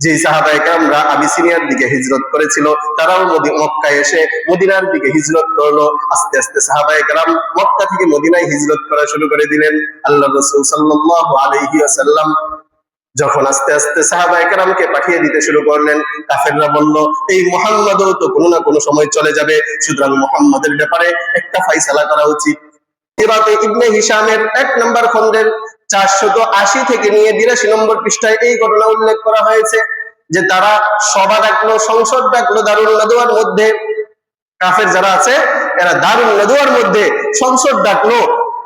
যে সাহাবা একরামরা আবিসিনিয়ার দিকে হিজরত করেছিল, তারাও মক্কায় এসে মদিনার দিকে হিজরত করল। আস্তে আস্তে সাহাবা একরাম মক্কা থেকে মদিনায় হিজরত করা শুরু করে দিলেন। আল্লাহ রসুল সাল্লাল্লাহু আলাইহি ওয়াসাল্লাম যখন আস্তে আস্তে সাহাবা একরামকে পাঠিয়ে দিতে শুরু করলেন, কাফেররা বলল, এই মোহাম্মদও তো কোনো না কোনো সময় চলে যাবে। সুতরাং মোহাম্মদের ব্যাপারে একটা ফাইসালা করা উচিত। সিরাতে ইবনে হিশামের এক নম্বর খন্ডের চারশত আশি থেকে নিয়ে বিরাশি নম্বর পৃষ্ঠায় এই ঘটনা উল্লেখ করা হয়েছে যে তারা সভা ডাকলো, সংসদ ডাকলো দারুল নদুয়ার মধ্যে। কাফের যারা আছে, এরা দারুল নদুয়ার মধ্যে সংসদ ডাকলো,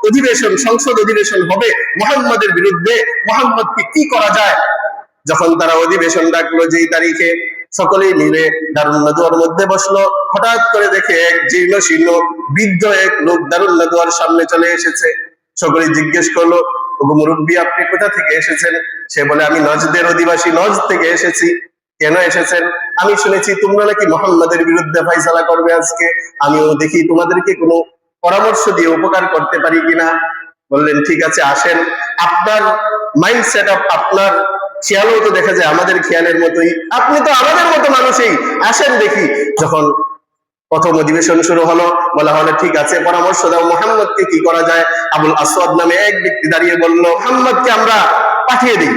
অধিবেশন, সংসদ অধিবেশন হবে মোহাম্মদের বিরুদ্ধে। মোহাম্মদকে কি করা যায়? যখন তারা অধিবেশন ডাকলো যেই তারিখে, সকলেই মিলে নদুয়ার মধ্যে বসল। হঠাৎ করে দেখে এক জীর্ণ শীর্ণ বৃদ্ধ এক লোক দারুল নদুয়ার সামনে চলে এসেছে। সকলেই জিজ্ঞেস করল মুরব্বী, আপনি কোথা থেকে এসেছেন? সে বলে, আমি নজদের অধিবাসী, নজ থেকে এসেছি। কেন এসেছেন? আমি শুনেছি, তোমরা নাকি মোহাম্মদের বিরুদ্ধে ফাইসালা করবে আজকে। আমিও দেখি, তোমাদেরকে কোনো পরামর্শ দিয়ে উপকার করতে পারি কিনা? বললেন, ঠিক আছে, আসেন। আপনার মাইন্ড সেট আপ আপনার খেয়ালও তো দেখা যায় আমাদের খেয়ালের মতোই। আপনি তো আমাদের মতো মানুষই। আসেন দেখি, যখন প্রথম অধিবেশন শুরু হলো। বলা হলো, ঠিক আছে, পরামর্শ দাও, মোহাম্মদকে কি করা যায়? আবুল আসওয়াদ নামে এক ব্যক্তি দাঁড়িয়ে বলল, মোহাম্মদকে আমরা পাঠিয়ে দিই।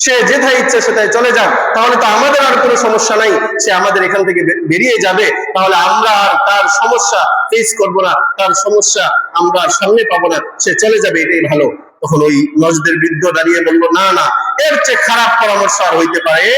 সে যেথায় ইচ্ছে সেটাই চলে যাক। তাহলে তো আমাদের আর কোনো সমস্যা নাই। সে আমাদের এখান থেকে বেরিয়ে যাবে। তাহলে আমরা আর তার সমস্যা ফেস করব না। তার সমস্যা আমরা সামনে পাবো না। সে চলে যাবে, এটাই ভালো। তখন ওই নজদের বৃদ্ধ দাঁড়িয়ে বলল, না না, এর চেয়ে খারাপ পরামর্শ আর হইতে পারে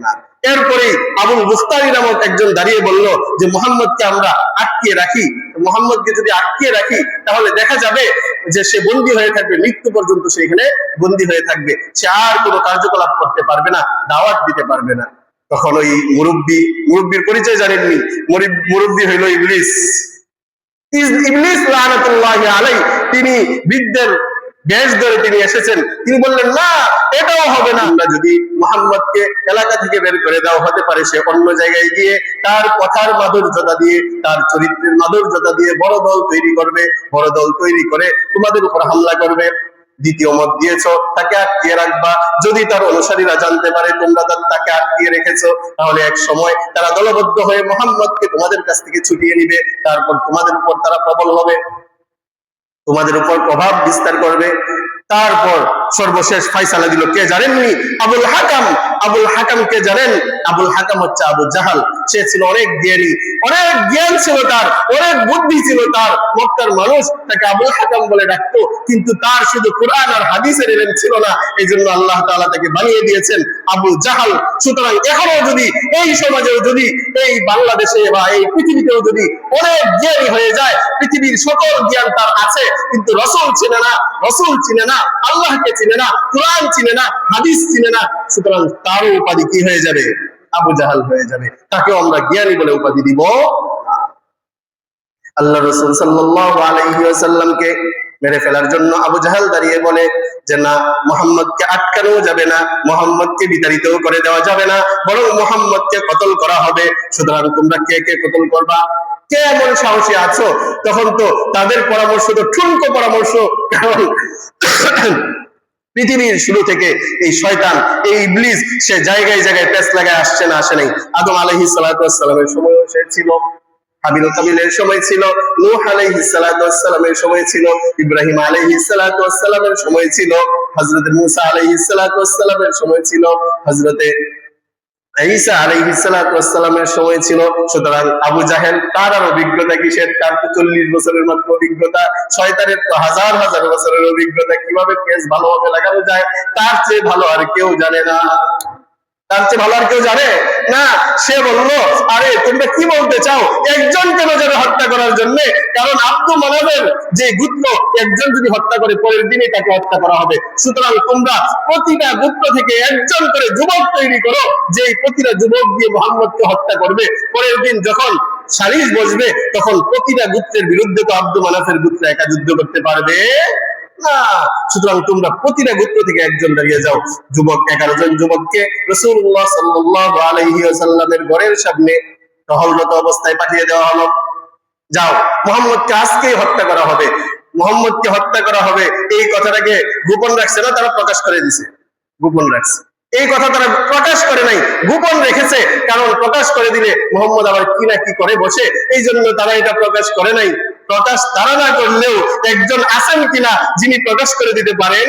না। এরপরে আবুল মুস্তারি নামক একজন দাঁড়িয়ে বলল যে, মোহাম্মদকে আমরা আটকিয়ে রাখি। মোহাম্মদকে যদি আটকিয়ে রাখি, তাহলে দেখা যাবে যে সে বন্দী হয়ে থাকবে, মৃত্যু পর্যন্ত সে এখানে বন্দী হয়ে থাকবে। সে আর কোনো কার্যকলাপ করতে পারবে না, দাওয়াত দিতে পারবে না। তখন ওই মুরব্বী, মুরব্বীর পরিচয় জানেননি মুরিব- মুরব্বী হইল ইবলিস। লানাতুল্লাহ আলাই তিনি বৃদ্ধের বেশ ধরে তিনি এসেছেন, তিনি বললেন, না, এটাও হবে না। আমরা যদি মোহাম্মদকে এলাকা থেকে বের করে দেওয়া হতে পারে, সে অন্য জায়গায় গিয়ে তার কথার মাধুর্যতা দিয়ে, তার চরিত্রের মাধুর্যতা দিয়ে বড় দল তৈরি করবে, বড় দল তৈরি করে তোমাদের উপর হামলা করবে। দ্বিতীয় মত দিয়েছ, তাকে আটকিয়ে রাখবা। যদি তার অনুসারীরা জানতে পারে তোমরা তাকে আটকিয়ে রেখেছো, তাহলে এক সময় তারা দলবদ্ধ হয়ে মোহাম্মদকে তোমাদের কাছ থেকে ছুটিয়ে নিবে, তারপর তোমাদের উপর তারা প্রবল হবে। তোমাদের উপর প্রভাব বিস্তার করবে। তারপর সর্বশেষ ফাইসালা দিল কে জানেননি? আবুল হাকাম। আবুল হাকাম কে জানেন? আবুল হাকাম হচ্ছে আবু জাহাল। সে ছিল অনেক জ্ঞানী, অনেক জ্ঞান ছিল তার, অনেক বুদ্ধি ছিল তার। মক্কার মানুষ তাকে আবুল হাকাম বলে ডাকতো, কিন্তু তার শুধু কোরআন আর হাদিসের এলেন ছিল না। এই জন্য আল্লাহ তাআলা তাকে বানিয়ে দিয়েছেন আবু জাহাল। সুতরাং এখনও যদি, এই সমাজেও যদি, এই বাংলাদেশে বা এই পৃথিবীতেও যদি অনেক জ্ঞানী হয়ে যায়, পৃথিবীর সকল জ্ঞান তার আছে, কিন্তু রসুল চিনে না, রসুল চিনে না আল্লাহকে চিনে না, কোরআন চিনে না, হাদিস চিনে না, সুতরাং তারও উপাধি কি হয়ে যাবে? আবু জাহাল হয়ে যাবে। তাকেও আমরা জ্ঞানী বলে উপাধি দিব। আল্লাহ রসুল সাল্লাল্লাহু আলাইহি মেরে ফেলার জন্য আবু জাহাল দাঁড়িয়ে বলে যে, না, মোহাম্মদকে আটকানো যাবে না, মোহাম্মদকে বিতাড়িত করে দেওয়া যাবে না, বরং মোহাম্মদকে কতল করা হবে, সুতরাং তোমরা কে কে কতল করবা? কে এমন সাহসী আছো, তখন তো তাদের পরামর্শ তো ঠুনকো পরামর্শ। পৃথিবীর শুরু থেকে এই শয়তান, এই ইবলিস, সে জায়গায় জায়গায় পেস লাগায় আসছে না, আসে নাই। আদম আলহি সালামের সময় সে ছিল হাবিল কাবিলের সময় ছিল, নূহ আলাইহি সময় ছিল, ইব্রাহিম আলাইহি সময় ছিল, হযরত মুসা আলাইহি সময় ছিল, হযরতে ঈসা আলাইহি সালামের সময় ছিল। সুতরাং আবু জাহেল তার আর অভিজ্ঞতা কিসের তার তো চল্লিশ বছরের মাত্র অভিজ্ঞতা, শয়তানের তো হাজার হাজার বছরের অভিজ্ঞতা, কীভাবে পেস ভালোভাবে লাগানো যায়? তার চেয়ে ভালো আর কেউ জানে না। তার চেয়ে ভালো আর কেউ জানে? না, সে বলল, আরে, তোমরা কি বলতে চাও? একজন কেন যাবে হত্যা করার জন্য। কারণ আব্দু মানবের যে গুত্র একজন যদি হত্যা করে, পরের দিনে তাকে হত্যা করা হবে। সুতরাং তোমরা প্রতিটা গুত্র থেকে একজন করে যুবক তৈরি করো যে প্রতিটা যুবক দিয়ে মোহাম্মদকে হত্যা করবে। পরের দিন যখন সালিশ বসবে, তখন প্রতিটা গুত্রের বিরুদ্ধে তো আব্দু মানাফের গুত্র একা যুদ্ধ করতে পারবে। না। সুতরাং তোমরা প্রতিটা গোত্র থেকে একজন দাঁড়িয়ে যাও। যুবক এগারো জন যুবককে রসুল্লাহ সাল্লাহ আলহি সাল্লামের ঘরের সামনে টহলরত অবস্থায় পাঠিয়ে দেওয়া হলো। যাও, মোহাম্মদকে আজকেই হত্যা করা হবে। মোহাম্মদকে হত্যা করা হবে। এই কথাটাকে গোপন রাখছে না, তারা প্রকাশ করে দিছে। গোপন রাখছে। এই কথা তারা প্রকাশ করে নাই, গোপন রেখেছে। কারণ প্রকাশ করে দিলে মোহাম্মদ আবার কি না কি করে বসে? এই জন্য তারা এটা প্রকাশ করে নাই। প্রকাশ ধারণা করলেও একজন আছেন কিনা যিনি প্রকাশ করে দিতে পারেন,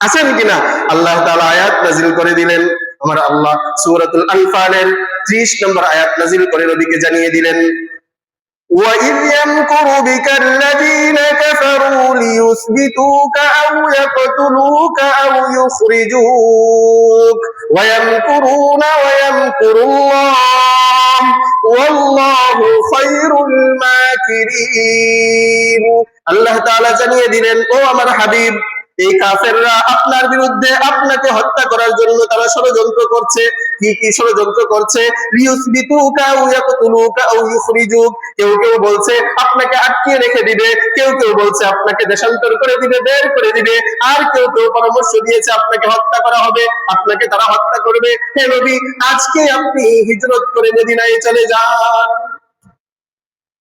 আছেন কিনা? আল্লাহ তালা আয়াত নাজিল করে দিলেন। আমার আল্লাহ সুরাতুল আনফালের 30 নম্বর আয়াত নাজিল করে নবীকে জানিয়ে দিলেন। وَإِذْ يَمْكُرُ بِكَ الَّذِينَ كَفَرُوا لِيُثْبِتُوكَ أَوْ يَقْتُلُوكَ أَوْ يُخْرِجُوكَ وَيَمْكُرُونَ وَيَمْكُرُ اللَّهُ وَاللَّهُ خَيْرُ الْمَاكِرِينَ আল্লাহ তাআলা জানিয়ে দিলেন ও আমার হাবিব এই কাফেররা আপনার বিরুদ্ধে আপনাকে হত্যা করার জন্য তারা ষড়যন্ত্র করছে কি কি ষড়যন্ত্র করছে? কেউ কেউ বলছে, আপনাকে আটকিয়ে রেখে দিবে। কেউ কেউ বলছে, আপনাকে দেশান্তর করে দিবে, বের করে দিবে। আর কেউ কেউ পরামর্শ দিয়েছে, আপনাকে হত্যা করা হবে, আপনাকে তারা হত্যা করবে। হে নবী, আজকে আপনি হিজরত করে মদিনায় চলে যান।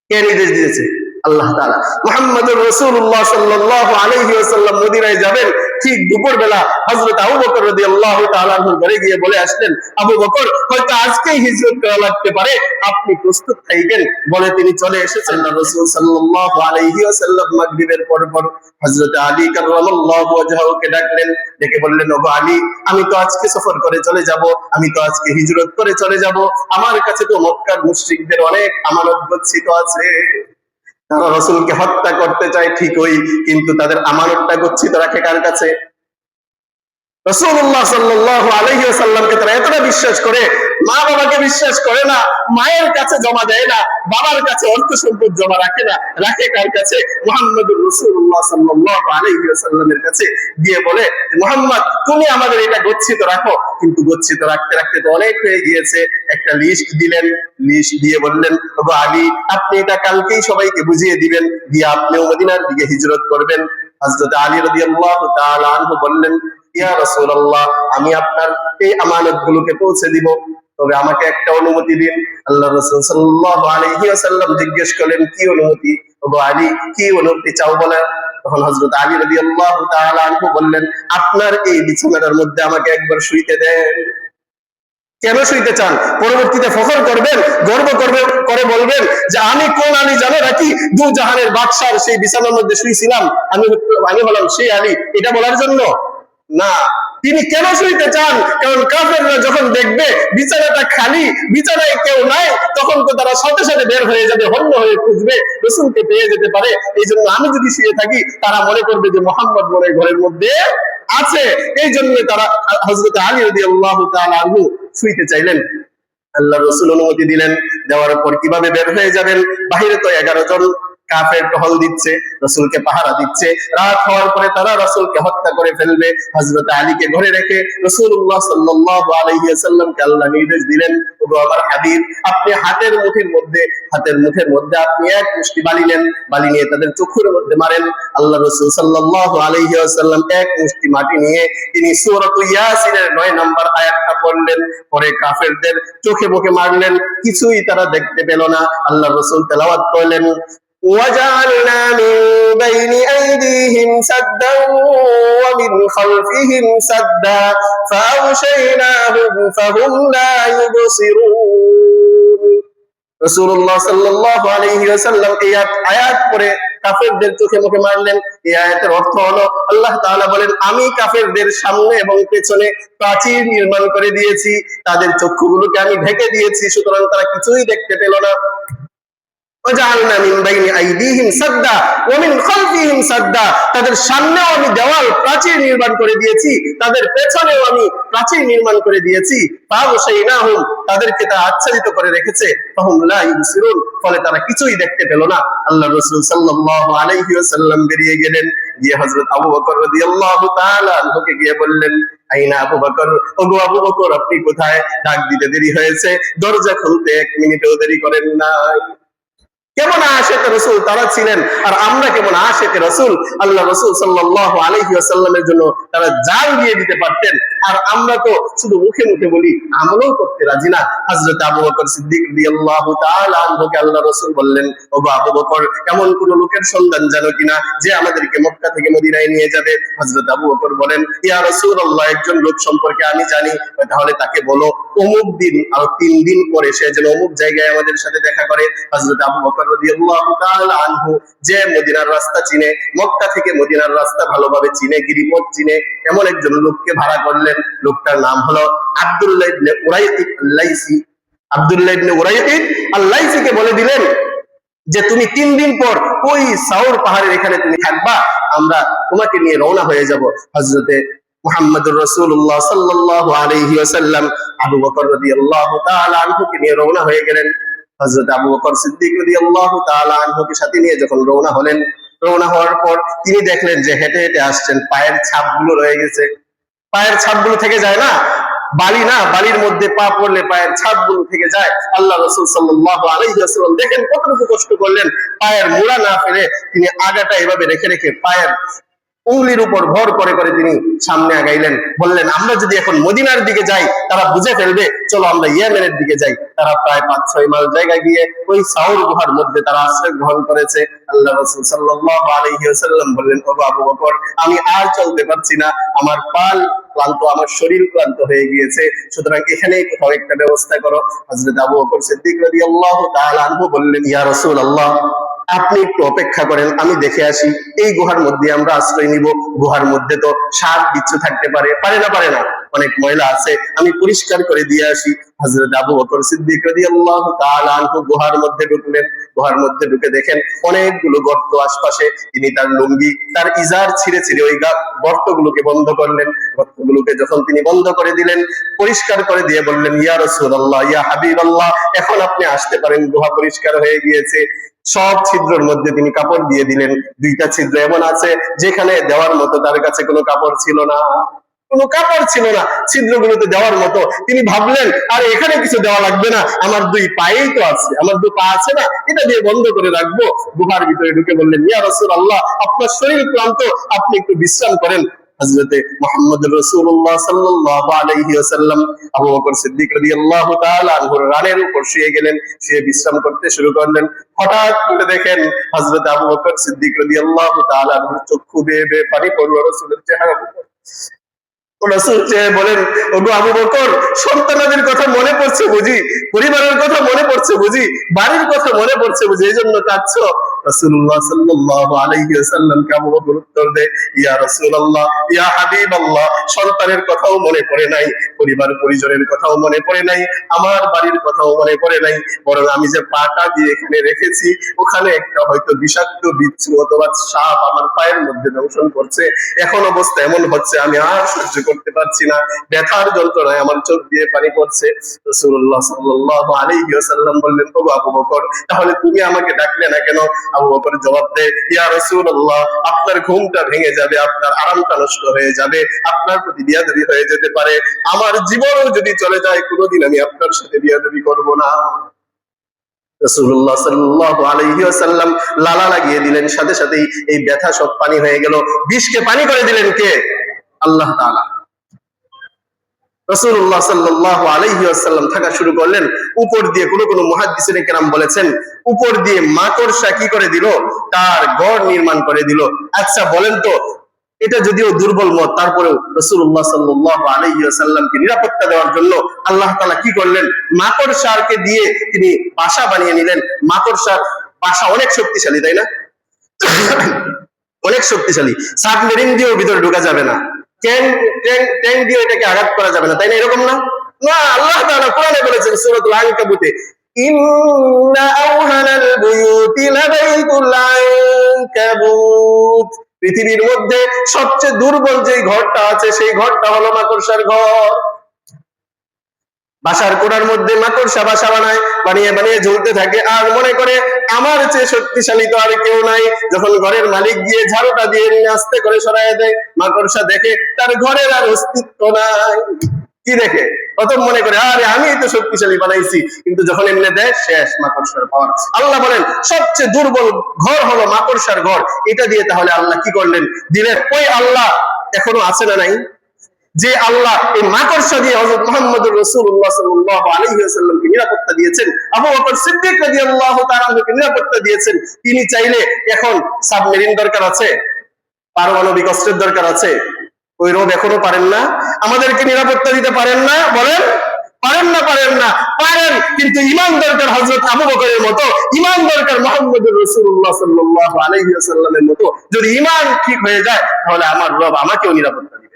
কে নির্দেশ দিয়েছে? আল্লাহ তাআলা। মুহাম্মদুর রাসূলুল্লাহ সাল্লাল্লাহু আলাইহি ওয়াসাল্লাম মদিনায় যাবেন। ঠিক দুপুর বেলা হযরত আবু বকর রাদিয়াল্লাহু তাআলা আনহুর ঘরে গিয়ে বলে আসলেন, আবু বকর, হয়তো আজকেই হিজরত করা লাগতে পারে। আপনি প্রস্তুত থাকেন বলে তিনি চলে এসেছেন। রাসূল সাল্লাল্লাহু আলাইহি ওয়াসাল্লাম মাগরিবের পর পর হযরত আলী কাররামাল্লাহু ওয়াজহাহুকে ডাকলেন। ডেকে বললেন, ওগো আলী, আমি তো আজকে সফর করে চলে যাব। আমি তো আজকে হিজরত করে চলে যাব। আমার কাছে তো মক্কার মুশরিকদের অনেক আমানত গচ্ছিত আছে। তারা রসুলকে হত্যা করতে চায় ঠিক ওই কিন্তু তাদের আমানতটা গচ্ছিত রাখে কার কাছে? রসুল্লাহ সাল্লাহ আলহ্লামকে তারা এতটা বিশ্বাস করে মা বাবাকে বিশ্বাস করে না, মায়ের কাছে জমা দেয় না, বাবার কাছে অর্থ সম্পদ জমা রাখে না, রাখে কার কাছে? মোহাম্মদুর রসুল্লাহ সাল্লাহ আলহিসাল্লামের কাছে। গিয়ে বলে মোহাম্মদ, তুমি আমাদের এটা গচ্ছিত রাখো। কিন্তু গচ্ছিত রাখতে রাখতে তো অনেক হয়ে গিয়েছে। একটা লিস্ট দিলেন লিস্ট দিয়ে বললেন, ওগো আলী, আপনি এটা কালকেই সবাইকে বুঝিয়ে দিবেন। দিয়ে আপনিও মদিনার দিকে হিজরত করবেন। হযরত আলী তাআলা আনহু বললেন, ইয়া রাসূলুল্লাহ, আমি আপনার এই আমানত গুলোকে পৌঁছে দিব। তবে আমাকে একটা অনুমতি দিন। আল্লাহ রাসূল সাল্লাল্লাহু আলাইহি ওয়াসাল্লাম জিজ্ঞেস করলেন, কি অনুমতি? আলী, কি অনুমতি চাও বলে তখন হযরত আলী রাদিয়াল্লাহু তাআলা আনহু বললেন, আপনার এই বিছানাটার মধ্যে আমাকে একবার শুইতে দেন। কেন শুইতে চান? পরবর্তীতে ফখর করবেন, গর্ব করবে, করে বলবেন যে, আমি কোন আলী জানো নাকি দু জাহানের বাদশার সেই বিছানার মধ্যে শুয়েছিলাম আমি আমি হলাম সেই আলী। এটা বলার জন্য? না। তিনি কেন শুইতে চান? কারণ কাফেররা যখন দেখবে বিছানাটা খালি বিছানায় কেউ নাই, তখন তো তারা সাথে সাথে বের হয়ে যাবে, হন্য হয়ে খুঁজবে, রসুলকে পেয়ে যেতে পারে। এই জন্য আমি যদি শুয়ে থাকি, তারা মনে করবে যে মোহাম্মদ মনে ঘরের মধ্যে আছে। এই জন্য তারা হজরত আলী রদি আল্লাহ আনহু শুইতে চাইলেন। আল্লাহ রসুল অনুমতি দিলেন, দেওয়ার পর কীভাবে বের হয়ে যাবেন? বাহিরে তো এগারো জন কাফের টহল দিচ্ছে, রসুলকে পাহারা দিচ্ছে। রাত হওয়ার পরে তারা রসুলকে হত্যা করে ফেলবে। হজরত আলীকে ঘরে রেখে রসুল্লাহ সাল্লাহ আল্লাহ নির্দেশ দিলেন আপনি হাতের মুঠির মধ্যে, হাতের মুঠের মধ্যে আপনি এক মুষ্টি বালি নেন। বালি নিয়ে তাদের চক্ষুর মধ্যে মারেন। আল্লাহ রসুল সাল্লাহ এক মুষ্টি মাটি নিয়ে তিনি সুরত ইয়াসিনের নয় নম্বর আয়াতটা পড়লেন। পরে কাফেরদের চোখে মুখে মারলেন। কিছুই তারা দেখতে পেল না। আল্লাহ রসুল তেলাওয়াত করলেন। وجعلنا من بين أيديهم سدا ومن خلفهم سدا فأغشيناهم فهم لا يبصرون রসুল্লাহ সাল্লাহ আলহি ওয়াসাল্লাম এই আয়াত পরে কাফেরদের চোখে মুখে মারলেন এই আয়াতের অর্থ হলো আল্লাহ তাআলা বলেন আমি কাফেরদের সামনে এবং পেছনে প্রাচীর নির্মাণ করে দিয়েছি তাদের চক্ষুগুলোকে আমি ঢেকে দিয়েছি সুতরাং তারা কিছুই দেখতে পেল না وجعلنا من بين ايديهم سدا ومن خلفهم سدا তাদের সামনেও আমি দেওয়াল প্রাচীর নির্মাণ করে দিয়েছি তাদের পেছনেও আমি প্রাচীর নির্মাণ করে দিয়েছি ফাবশাইনাহুম তাদেরকে তা আচ্ছাদিত করে রেখেছে ফাহুম লা ইউসিরুন ফলে তারা কিছুই দেখতে পেল না আল্লাহ রাসূল সাল্লাল্লাহু আলাইহি ওয়াসাল্লাম বেরিয়ে গেলেন গিয়ে হযরত আবু বকর রাদিয়াল্লাহু তাআলা আনহুকে গিয়ে বললেন আইনা আবু বকর ওগো আবু বকর আপনি কোথায় ডাক দিতে দেরি হয়েছে দরজা খুলতে এক মিনিটও দেরি করেন নাই কেমন আশেখ রসুল তারা ছিলেন আর আমরা কেমন আশেখ রসুল? আল্লাহ রসুল সাল্লাহ আলহি আসাল্লামের জন্য তারা জান দিয়ে দিতে পারতেন। আর আমরা তো শুধু মুখে মুখে বলি, আমলও করতে রাজি না। হজরত আবু বকর সিদ্দিক আল্লাহ রাসূল বললেন, ও আবু বকর এমন কোন লোকের সন্ধান জানো কিনা যে আমাদেরকে মক্কা থেকে মদিনায় নিয়ে যাবে? হযরত আবু বকর বলেন, ইয়া রাসূলুল্লাহ, একজন লোক সম্পর্কে আমি জানি তাহলে তাকে বলো, অমুক দিন আর তিন দিন পরে সে যেন অমুক জায়গায় আমাদের সাথে দেখা করে। হযরত আবু বকর যে মদিনার রাস্তা চিনে, মক্কা থেকে মদিনার রাস্তা ভালোভাবে চিনে, গিরিপথ চিনে, এমন একজন লোককে ভাড়া করলেন। লোকটার নাম হলো আব্দুল্লাহ বলে দিলেন যে, তুমি তিন দিন পর ওই সাউর পাহাড়ের এখানে তুমি থাকবা, আমরা তোমাকে নিয়ে রওনা হয়ে যাব। হযরতে মুহাম্মদুর রাসূলুল্লাহ সাল্লাল্লাহু আলাইহি আবু বকর রাদিয়াল্লাহু তাআলা আনহুকে নিয়ে রওনা হয়ে গেলেন। হযরত আবু বকর সিদ্দিক রাদিয়াল্লাহু তাআলা আনহুকে সাথে নিয়ে যখন রওনা হলেন, রওনা হওয়ার পর তিনি দেখলেন যে হেঁটে হেঁটে আসছেন, পায়ের ছাপগুলো রয়ে গেছে। পায়ের ছাপগুলো থেকে যায় না? বালি না? বালির মধ্যে পা পড়লে পায়ের ছাপগুলো থেকে যায়। আল্লাহ রসুল আলহিহাস্লাম দেখেন কতটুকু কষ্ট করলেন। পায়ের মোড়া না ফেলে তিনি আগাটা এভাবে রেখে রেখে পায়ের উঙ্গলির উপর ভর করে করে তিনি সামনে আগাইলেন। বললেন, আমরা যদি এখন মদিনার দিকে যাই, তারা বুঝে ফেলবে, চলো আমরা ইয়েমেনের দিকে যাই। তারা প্রায় পাঁচ ছয় মাইল জায়গায় গিয়ে ওই সাউর গুহার মধ্যে তারা আশ্রয় গ্রহণ করেছে। আল্লাহ রসুল সাল্লাহ আলহিহাস্লাম বললেন ও আবু বকর, আমি আর চলতে পারছি না। আমার পাল ক্লান্ত, আমার শরীর ক্লান্ত হয়ে গিয়েছে। সুতরাং এখানেই কোথাও একটা ব্যবস্থা করো। হজরত আবু বকর সিদ্দিক রাদিয়াল্লাহু তাআলা আনহু বললেন, ইয়া রাসূলুল্লাহ আপনি একটু অপেক্ষা করেন, আমি দেখে আসি। এই গুহার মধ্যে আমরা আশ্রয় নিব। গুহার মধ্যে তো সাপ বিচ্ছু থাকতে পারে পারে না পারে না। অনেক ময়লা আছে, আমি পরিষ্কার করে দিয়ে আসি। হযরত আবু বকর সিদ্দিক রাদিয়াল্লাহু তাআলা আনহু গুহার মধ্যে ঢুকলেন। গুহার মধ্যে ঢুকে দেখেন অনেকগুলো গর্ত আশপাশে তিনি তার লুঙ্গি, তার ইজার ছিঁড়ে ছিঁড়ে ওই গর্তগুলোকে বন্ধ করলেন। গর্তগুলোকে যখন তিনি বন্ধ করে দিলেন, পরিষ্কার করে দিয়ে বললেন, ইয়া রাসূলুল্লাহ, ইয়া হাবিবাল্লাহ, এখন আপনি আসতে পারেন। গুহা পরিষ্কার হয়ে গিয়েছে। সব ছিদ্রের মধ্যে তিনি কাপড় দিয়ে দিলেন, দুইটা ছিদ্র এমন আছে যেখানে দেওয়ার মতো তার কাছে কোনো কাপড় ছিল না। কোনো কাপড় ছিল না, ছিদ্রগুলোতে দেওয়ার মতো। তিনি ভাবলেন, আর, এখানে কিছু দেওয়া লাগবে না, আমার দুই পায়েই তো আছে, আমার দুই পা আছে না, এটা দিয়ে বন্ধ করে রাখব। গুহার ভিতরে ঢুকে বললেন, ইয়া রসুল আল্লাহ আপনার শরীর ক্লান্ত, আপনি একটু বিশ্রাম করেন। ওয়াসাল্লাম আবু বকর সিদ্দিক আনহুর রানের উপর শুয়ে গেলেন, শুয়ে বিশ্রাম করতে শুরু করলেন। হঠাৎ করে দেখেন আবু বকর সিদ্দিক আনহুর চক্ষু বেয়ে বেয়ে পানি বলেন, ওগো আবু বকর, সন্তানাদের কথা মনে পড়ছে বুঝি? পরিবারের কথা মনে পড়ছে বুঝি? বাড়ির কথা মনে পড়ছে বুঝি? এই জন্য কাঁদছো? রাসূলুল্লাহ সাল্লাল্লাহু আলাইহি ওয়াসাল্লাম কে আবু উত্তর দেয় ইয়া রাসূলুল্লাহ, ইয়া হাবিবাল্লাহ, সন্তানের কথাও মনে পড়ে নাই, পরিবার পরিজনের কথাও মনে পড়ে নাই, আমার বাড়ির কথাও মনে পড়ে নাই, বরং আমি যে পাটা দিয়ে এখানে রেখেছি, ওখানে একটা হয়তো বিষাক্ত, বিচ্ছু অথবা সাপ আমার পায়ের মধ্যে দংশন করছে। এখন অবস্থা এমন হচ্ছে, আমি আর সহ্য করতে পারছি না। ব্যথার যন্ত্রণায় আমার চোখ দিয়ে পানি পড়ছে। রাসূলুল্লাহ সাল্লাল্লাহু আলাইহি ওয়াসাল্লাম বললেন ও আবু বকর, তাহলে তুমি আমাকে ডাকলে না কেন? আবু জবাব দেয়, ইয়া রাসূলুল্লাহ, আপনার ঘুমটা ভেঙে যাবে, আপনার আরামটা নষ্ট হয়ে যাবে, আপনার প্রতি বিয়াদবি হয়ে যেতে পারে। আমার জীবনও যদি চলে যায়, কোনোদিন আমি আপনার সাথে বিয়াদবি করব না। ওয়াসাল্লাম লালা লাগিয়ে দিলেন, সাথে সাথেই এই ব্যথা সব পানি হয়ে গেল। বিষকে পানি করে দিলেন কে? আল্লাহ তাআলা। রাসূলুল্লাহ সাল্লাল্লাহু আলাইহি ওয়াসাল্লাম থাকা শুরু করলেন। উপর দিয়ে কোন কোন মুহাদ্দিসিন কেরাম বলেছেন, উপর দিয়ে মাকড়সা কি করে দিল? তার গড় নির্মাণ করে দিল। আচ্ছা বলেন তো, এটা যদিও দুর্বল মত, তারপরেও রাসূলুল্লাহ সাল্লাল্লাহু আলাইহি ওয়াসাল্লামকে নিরাপত্তা দেওয়ার জন্য আল্লাহ তাআলা কি করলেন? মাকড়সাকে দিয়ে তিনি বাসা বানিয়ে নিলেন। মাকড়সার বাসা অনেক শক্তিশালী, তাই না? অনেক শক্তিশালী। সাবমেরিন দিয়েও ভিতরে ঢোকা যাবে না। ট্যাঙ্ক দিয়ে এটাকে আঘাত করা যাবে না, তাই না? এরকম না? না, আল্লাহ তাআলা কোরআনে বলেছেন সূরাতুল আনকাবুতে, ইন্না পৃথিবীর মধ্যে সবচেয়ে দুর্বল যে ঘরটা আছে, সেই ঘরটা হলো মাকড়সার ঘর। বাসার কোণার মধ্যে মাকড়সা বাসা বানায় বানিয়ে বানিয়ে ঝুলতে থাকে। আর মনে করে, আমার চেয়ে শক্তিশালী তো আর কেউ নাই। যখন ঘরের মালিক গিয়ে ঝাড়ুটা দিয়ে নিয়ে আস্তে করে সরাই দেয় মাকড়সা দেখে তার ঘরের আর অস্তিত্ব নাই। কি দেখে? প্রথম মনে করে, আরে আমি তো শক্তিশালী বানাইছি। কিন্তু যখন এমনি দেয়, শেষ মাকড়সার পাওয়ার আল্লাহ বলেন, সবচেয়ে দুর্বল ঘর হলো মাকড়সার ঘর। এটা দিয়ে তাহলে আল্লাহ কি করলেন? দিলেন ওই আল্লাহ এখনও আছে না নাই? যে আল্লাহ এই মাকড়সা দিয়ে হযরত মুহাম্মদুর রাসূলুল্লাহ সাল্লাল্লাহু আলাইহি ওয়াসাল্লামকে নিরাপত্তা দিয়েছেন, আবু বকর সিদ্দিক রাদিয়াল্লাহু তাআলাকে নিরাপত্তা দিয়েছেন, তিনি চাইলে এখন সাবমেরিন দরকার আছে, পারমাণবিক অস্ত্রের দরকার আছে, ওই রোগ এখনও পারেন না, আমাদেরকে নিরাপত্তা দিতে পারেন না, বলেন, পারেন না পারেন না, পারেন, কিন্তু ইমান দরকার হযরত আবু বকরের মতো, ইমান দরকার মুহাম্মদুর রাসূলুল্লাহ সাল্লাল্লাহু আলাইহি মতো, যদি ইমান ঠিক হয়ে যায়, তাহলে আমার রব আমাকেও নিরাপত্তা দিবেন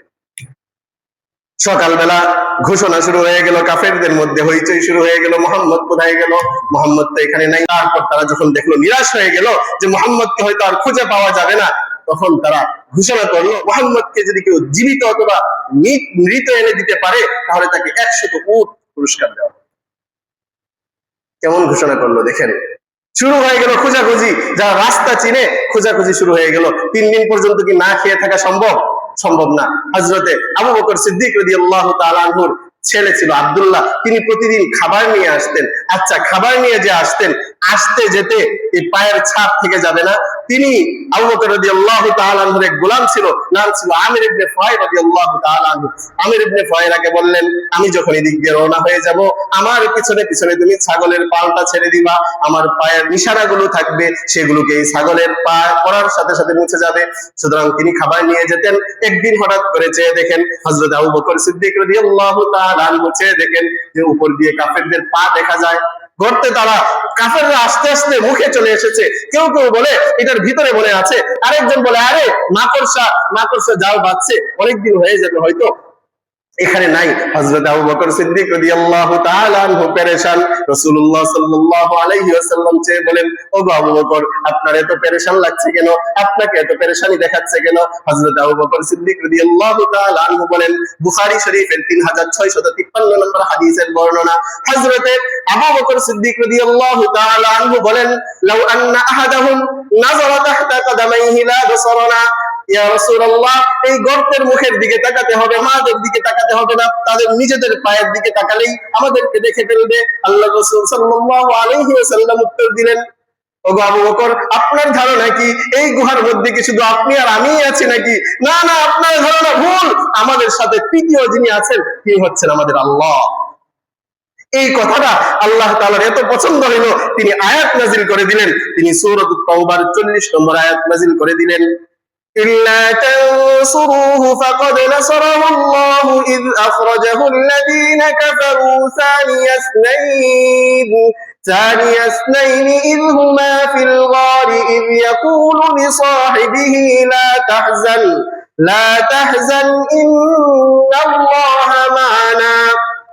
সকালবেলা ঘোষণা শুরু হয়ে গেল, কাফেরদের মধ্যে হইচই শুরু হয়ে গেল, মোহাম্মদ কোথায় গেল? মোহাম্মদ তো এখানে নাই। তারপর তারা যখন দেখল, নিরাশ হয়ে গেল যে মোহাম্মদকে হয়তো আর খুঁজে পাওয়া যাবে না, তখন তারা ঘোষণা করল, মোহাম্মদকে যদি কেউ জীবিত অথবা মৃত- এনে দিতে পারে, তাহলে তাকে একশত উট পুরস্কার দেওয়া কেমন ঘোষণা করল, দেখেন। শুরু হয়ে গেল খোঁজাখুঁজি, যারা রাস্তা চিনে, খোঁজাখুঁজি শুরু হয়ে গেল। তিন দিন পর্যন্ত কি না খেয়ে থাকা সম্ভব? সম্ভব না। হজরতে আবু বকর সিদ্দিক রদি আল্লাহ তালাহুর ছেলে ছিল আবদুল্লাহ। তিনি প্রতিদিন খাবার নিয়ে আসতেন। আচ্ছা খাবার নিয়ে যে আসতেন, আসতে যেতে এই পায়ের ছাপ থেকে যাবে না? তিনি আবু বকর রদি আল্লাহ এক গোলাম ছিল, নাম ছিল আমির ইবনে ফয় রদি আল্লাহ তালাহু আমির ইবনে ফয়রাকে বললেন, আমি যখন এদিক দিয়ে রওনা হয়ে যাব, আমার পিছনে পিছনে তুমি ছাগলের পালটা ছেড়ে দিবা, আমার পায়ের নিশানাগুলো থাকবে, সেগুলোকে এই ছাগলের পা পড়ার সাথে সাথে মুছে যাবে। সুতরাং তিনি খাবার নিয়ে যেতেন, একদিন হঠাৎ করে চেয়ে দেখেন, হযরত আবু বকর সিদ্দিক রাদিয়াল্লাহু তাআলা আনহু চেয়ে দেখেন যে উপর দিয়ে কাফেরদের পা দেখা যায়। গর্তে তারা কাফেররা আস্তে আস্তে মুখে চলে এসেছে। কেউ কেউ বলে, এটার ভিতরে বলে আছে। আরেকজন বলে, আরে, মাকড়সা মাকড়সা জাল বাঁধছে। অনেকদিন হয়ে যাবে হয়তো। এখানে নাই। হযরত আবু বকর সিদ্দিক রাদিয়াল্লাহু তাআলা আনহু পেরেশান। রাসূলুল্লাহ সাল্লাল্লাহু আলাইহি ওয়াসাল্লাম চেয়ে বলেন ও আবু বকর, আপনার এত পেরেশান লাগছে কেন? আপনাকে এত পেরেশানি দেখাচ্ছে কেন? হযরত আবু বকর সিদ্দিক রাদিয়াল্লাহু তাআলা আনহু বলেন, বুখারী শরীফের 3653 নম্বর হাদিসের বর্ণনা। হযরতে আবু বকর সিদ্দিক রাদিয়াল্লাহু তাআলা আনহু বলেন, লাউ আন্না আহাদাহুম নাযারা তাহতা কদামাইহি লা বাসারনা। এই গর্তের মুখের দিকে তাকাতে হবে মাদের দিকে তাকাতে হবে না, তাদের নিজেদের পায়ের দিকে তাকালেই আমাদেরকে দেখে ফেলবে। আল্লাহ উত্তর দিলেন আপনার ধারণা কি? এই গুহার মধ্যে কি শুধু আপনি আর আমিই আছি নাকি? না না, আপনার ধারণা ভুল। আমাদের সাথে তৃতীয় যিনি আছেন, তিনি হচ্ছেন আমাদের আল্লাহ। এই কথাটা আল্লাহ তাআলার এত পছন্দ হইল, তিনি আয়াত নাজিল করে দিলেন। তিনি সূরাত তাওবার 40 নম্বর আয়াত নাজিল করে দিলেন। إلا تنصروه فقد نصره الله إذ أخرجه الذين كفروا ثاني اثنين. ثاني اثنين إذ هما في الغار إذ يقول لصاحبه لا تحزن لا تحزن إن الله معنا.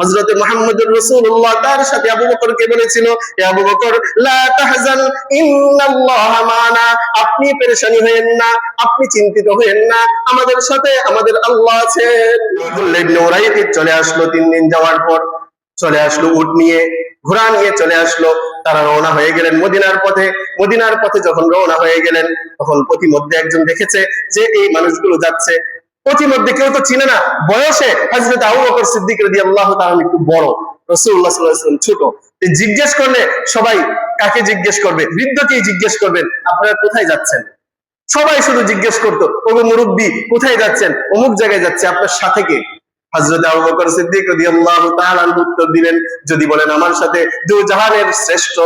হযরত মুহাম্মদুর রাসূলুল্লাহ তার সাথে আবু বকরকে বলেছিল হে আবু বকর, লা তাহজান, ইন্নাল্লাহা মা'না। আপনি পেরেশানি হয়েন না, আপনি চিন্তিত হয়েন না। আমাদের সাথে আমাদের আল্লাহ আছেন। উরাইদ চলে আসলো তিন দিন যাওয়ার পর। চলে আসলো উট নিয়ে, ঘোড়া নিয়ে চলে আসলো। তারা রওনা হয়ে গেলেন মদিনার পথে। মদিনার পথে যখন রওনা হয়ে গেলেন, তখন প্রতিমধ্যে একজন দেখেছে যে এই মানুষগুলো যাচ্ছে। প্রতিমধ্যে কেউ তো চিনে না। বয়সে হযরত আবু বকর সিদ্দিক রাদিয়াল্লাহু তাআলা একটু বড়। আলাইহি ওয়াসাল্লাম ছোট। জিজ্ঞেস করলে সবাই কাকে জিজ্ঞেস করবে? বৃদ্ধকেই জিজ্ঞেস করবেন, আপনারা কোথায় যাচ্ছেন? সবাই শুধু জিজ্ঞেস করতো, ওগো মুরব্বী, কোথায় যাচ্ছেন? অমুক জায়গায় যাচ্ছে, আপনার সাথে কে? হযরত আবু বকর সিদ্দিক রাদিয়াল্লাহু তাআলা উত্তর দিলেন, যদি বলেন আমার সাথে দুজাহানের শ্রেষ্ঠ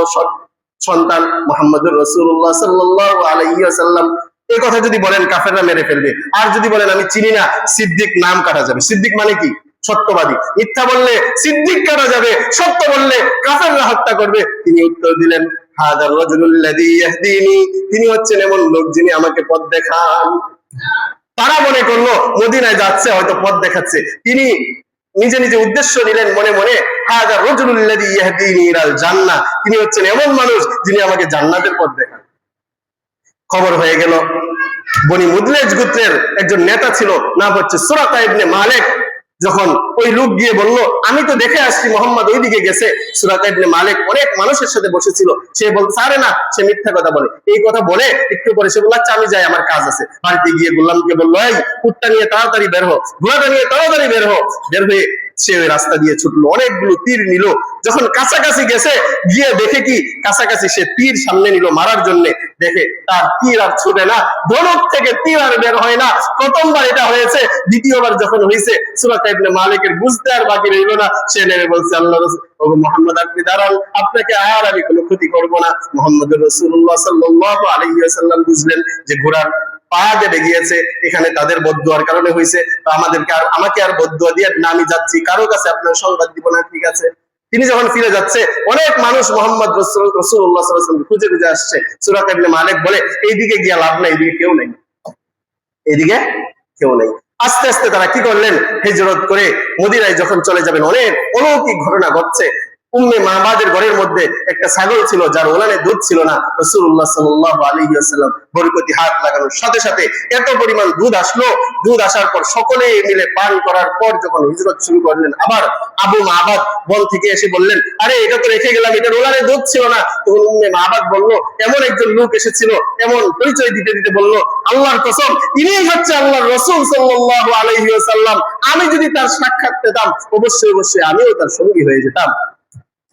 সন্তান মুহাম্মদুর রাসূলুল্লাহ সাল্লাল্লাহু আলাইহি ওয়াসাল্লাম। এই কথা যদি বলেন, কাফেররা মেরে ফেলবে। আর যদি বলেন, আমি চিনি না, সিদ্দিক নাম কাটা যাবে। সিদ্দিক মানে কি? সত্যবাদী। মিথ্যা বললে সিদ্দিক কাটা যাবে, সত্য বললে কাফেররা হত্যা করবে। তিনি উত্তর দিলেন তিনি হচ্ছেন এমন লোক যিনি আমাকে পথ দেখান। তারা মনে করল, মদিনায় যাচ্ছে, হয়তো পথ দেখাচ্ছে। তিনি নিজে নিজে উদ্দেশ্য নিলেন মনে মনে হাজার রজুল্লাদি ইয়াহদিনি তিনি হচ্ছেন এমন মানুষ যিনি আমাকে জান্নাতের পথ দেখান। খবর হয়ে গেল। বনি মুদলেজ গোত্রের একজন নেতা ছিল, নাম হচ্ছে সুরাকা ইবনে মালিক। যখন ওই লোক গিয়ে বলল, আমি তো দেখে আসছি, মোহাম্মদ ওইদিকে গেছে। সুরাকা ইবনে মালিক অনেক মানুষের সাথে বসেছিল। সে বল আরে না, সে মিথ্যা কথা বলে। এই কথা বলে, একটু পরে সে বলল আচ্ছা আমি যাই, আমার কাজ আছে। বাড়িতে গিয়ে গোলামকে বলল, এই কুটটা নিয়ে তাড়াতাড়ি বের হো, ঘোড়াটা নিয়ে তাড়াতাড়ি বের হো। বের হয়ে সে ওই রাস্তা দিয়ে ছুটলো। অনেকগুলো তীর নিল। যখন কাছাকাছি গেছে, গিয়ে দেখে কি? কাছাকাছি সে তীর সামনে নিল মারার জন্য। দেখে তার তীর আর ছুটে না। ধনুক থেকে তীর আর বের হয় না। প্রথমবার এটা হয়েছে, দ্বিতীয়বার যখন হয়েছে সুরাত মালিকের বুঝতে আর বাকি রইল না। সে নেমে বলছে, আল্লাহ মোহাম্মদ, আপনি দাঁড়ান। আপনাকে আর আমি কোনো ক্ষতি করব না। মোহাম্মদ রসুল্লাহ সাল্লাল্লাহু আলাইহি বুঝলেন যে ঘোড়ার এখানে তাদের বদুয়ার কারণে হয়েছে। আমাদেরকে আর, আমাকে আর বদুয়া দিয়ে না আমি যাচ্ছি। কারও কাছে আপনার সংবাদ দিব না, ঠিক আছে? তিনি যখন ফিরে যাচ্ছে, অনেক মানুষ মোহাম্মদ খুঁজে আসছে। সুরাত মালিক বলে, এইদিকে গিয়ে লাভ নাই, এদিকে কেউ নেই। এদিকে কেউ নেই। আস্তে আস্তে তারা কি করলেন? হিজরত করে মদিনায় যখন চলে যাবেন, অনেক অলৌকিক ঘটনা ঘটছে। উম্মে মাহবাদের ঘরের মধ্যে একটা ছাগল ছিল, যার ওলানে দুধ ছিল না। রসুল্লাহ সাল্লাহ আলী আসাল্লাম বরকতি হাত লাগানোর সাথে সাথে এত পরিমাণ দুধ আসলো। দুধ আসার পর সকলে মিলে পান করার পর যখন হিজরত শুরু করলেন, আবার আবু মাহবাদ বন থেকে এসে বললেন, আরে, এটা তো রেখে গেলাম এটা ওলানে দুধ ছিল না। তখন উম্মে মাহবাদ বলল, এমন একজন লোক এসেছিল, এমন পরিচয় দিতে দিতে বলল, আল্লাহর কসম, ইনি হচ্ছে আল্লাহর রসুল সাল্লাহ আলহি সাল্লাম আমি যদি তার সাক্ষাৎ পেতাম, অবশ্যই অবশ্যই আমিও তার সঙ্গী হয়ে যেতাম।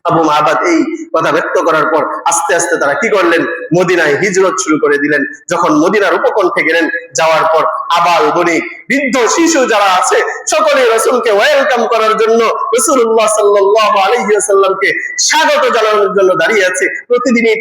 আবু মাহাবাদ এই কথা ব্যক্ত করার পর আস্তে আস্তে তারা কি করলেন? মদিনায় হিজরত শুরু করে দিলেন। যখন মদিনার উপকণ্ঠে গেলেন, যাওয়ার পর আবাল বণিক বৃদ্ধ শিশু যারা আছে সকলে রসুলকে ওয়েলকাম করার জন্য রসুল্লাহ সাল্লাহ আলহিহাসাল্লামকে স্বাগত জানানোর জন্য দাঁড়িয়ে আছে। প্রতিদিনই